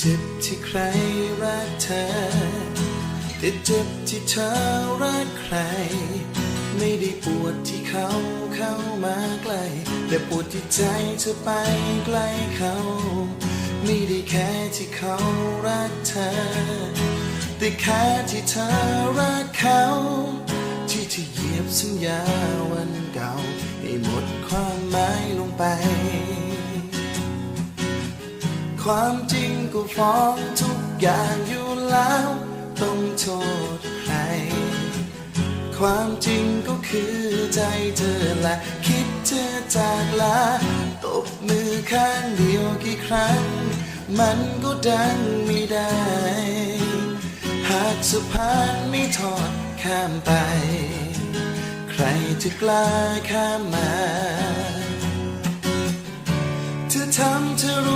เจ็บที่ใครรักเธอ แต่เจ็บที่เธอรักใคร ไม่ได้ปวดที่เขาเข้ามาใกล้ แต่ปวดที่ใจเธอไปใกล้เขา ไม่ได้แค่ที่เขารักเธอ แต่แค่ที่เธอรักเขา ที่จะเหยียบสัญญาวันเก่าให้หมดความหมายลงไป ความจริงก็ฟ้องทุกอย่างอยู่แล้ว ต้องโทษใคร ความจริงก็คือใจเธอแหละคิดเธอจากลาตบมือข้างเดียวกี่ครั้ง มันก็ดังไม่ได้ หากสะพานไม่ทอดข้ามไป ใครจะกล้าข้ามมา เธอทำเธอรู้